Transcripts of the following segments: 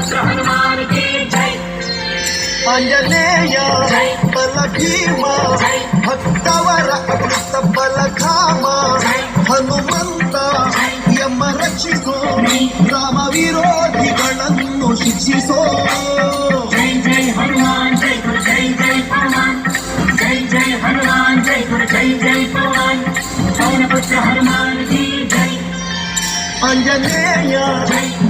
పుత్ర హనుమాన్ కి జై ఆంజనేయ బల భీమ భక్తవర ಅಮೃತ ಬಲ ಧಾಮ ಹನುಮಂತ ಯಮ ರಕ್ಷಿಸೋ ರಾಮ ವಿರೋಧಿಗಳನ್ನು ಶಿಕ್ಷಿಸೋ జై జై హనుమాన్ జై గురు జై జై పవన్ జై జై హనుమాన్ జై గురు జై జై పవన్ పవన పుత్ర హనుమాన్ కి జై ಆಂಜನೇಯ ಬಲ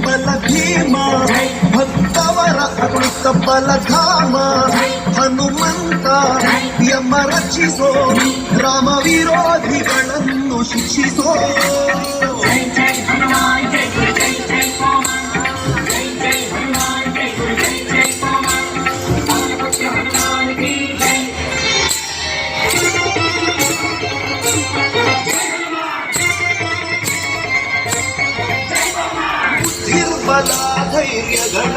ಸಫಲ ಧಾಮ ಹನುಮಂತ ಯಮ ರಕ್ಷಿಸೋ ರಾಮ ವಿರೋಧಿಗಳನ್ನು ಶಿಕ್ಷಿಸೋ ಬಲ ಧೈರ್ಯಗಳ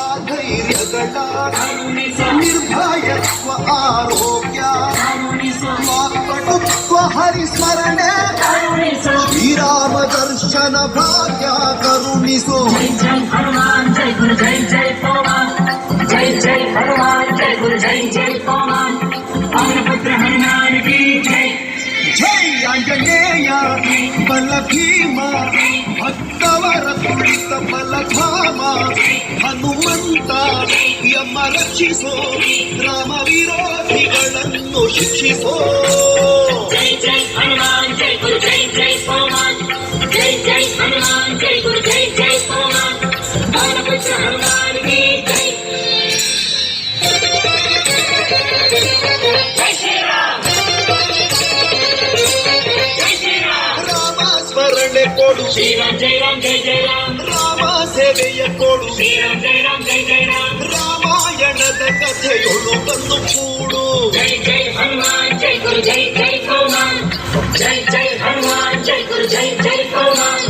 निर्भयत्व आरोग्या। मात्पटुत्व हरिस्मरणे दर्शन भाग्या करुणिसो जय हनुमान जय गुरु जय जय जय जय हनुमान जय गुरु जय जय पवन। अग्रपुत्र हनुमान की जय। जय आंजनेय बल भीमा भक्तवर तुलित बल धामा। ಶ್ರೀರಾಮ ದರ್ಶನ ಭಾಗ್ಯ ಕರುಣಿಸೋ జై జై హనుమాన్ జై గురు జై జై పవన్ జై జై హనుమాన్ జై గురు జై జై పవన్ పవన పుత్ర హనుమాన్ కి జై ಜೈ ಆಂಜನೇಯ ಬಲ ಭೀಮ ಭಕ್ತವರ ಕುಳಿತ ಬಲಧಾಮ ಹನುಮಂತ ಯಮ ರಕ್ಷಿಸೋ ರಾಮ ವಿರೋಧಿಗಳನ್ನು ಶಿಕ್ಷಿಸೋ జై జై హనుమాన్ జై గురు జై జై పవన్ జై జై హనుమాన్ జై గురు జై జై పవన్ పవన పుత్ర హనుమాన్ కి జై జై శ్రీరామ్ జై శ్రీరామ్ ರಾಮ ಸ್ಮರಣೆ ಕೊಡು శ్రీరామ్ జై రామ్ జై జై రామ్ ಸೆರೆಯ ಕೊಡು ರಾಮಾಯಣದ ಕಥೆಯೊಳು ತಂದು ಕೂಡು ಜೈ ಜೈ ಹನುಮಾನ್ ಜೈ ಗುರು ಜೈ ಜೈ ಹನುಮಾನ್ ಜೈ ಜೈ ಹನುಮಾನ್ ಜೈ ಗುರು ಜೈ ಜೈ ಹನುಮಾನ್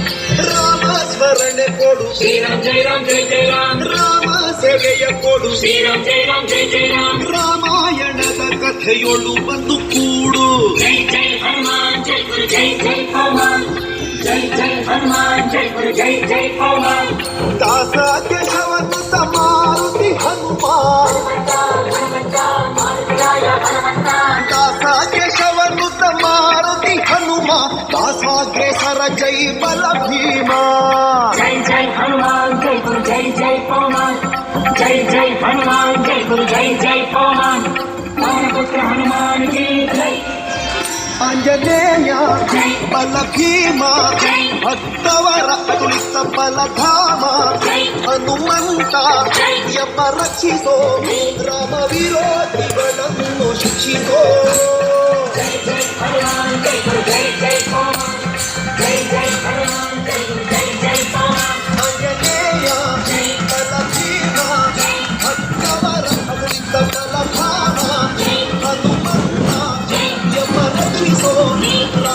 ರಾಮ ಸ್ಮರಣೆ ಕೊಡು ಶ್ರೀರಾಮ್ ಜೈ ರಾಮ್ ಜೈ ಜೈ ರಾಮ್ ರಾಮ ಸೆರೆಯ ಕೊಡು ಶ್ರೀರಾಮ್ ಜೈ ರಾಮ್ ಜೈ ಜೈ ರಾಮ್ ರಾಮಾಯಣದ ಕಥೆಯೊಳು ಬಂದು ಕೂಡು ಜೈ ಜೈ ಹನುಮಾನ್ ಜೈ ಗುರು ಜೈ ಜೈ ಹನುಮಾನ್ ಜೈ ಜೈ ಹನುಮಾನ್ जय जय दास केशवनुत मारुति हनुमान। दास केशवनुत मारुति हनुमान। दास केसर जय बल भीमा। ఆంజనేయ బల భీమా భక్తవర తులిత బలధామ హనుమంత యమ రక్షితో రామ విరోధి బలము శిక్షితో Thank you.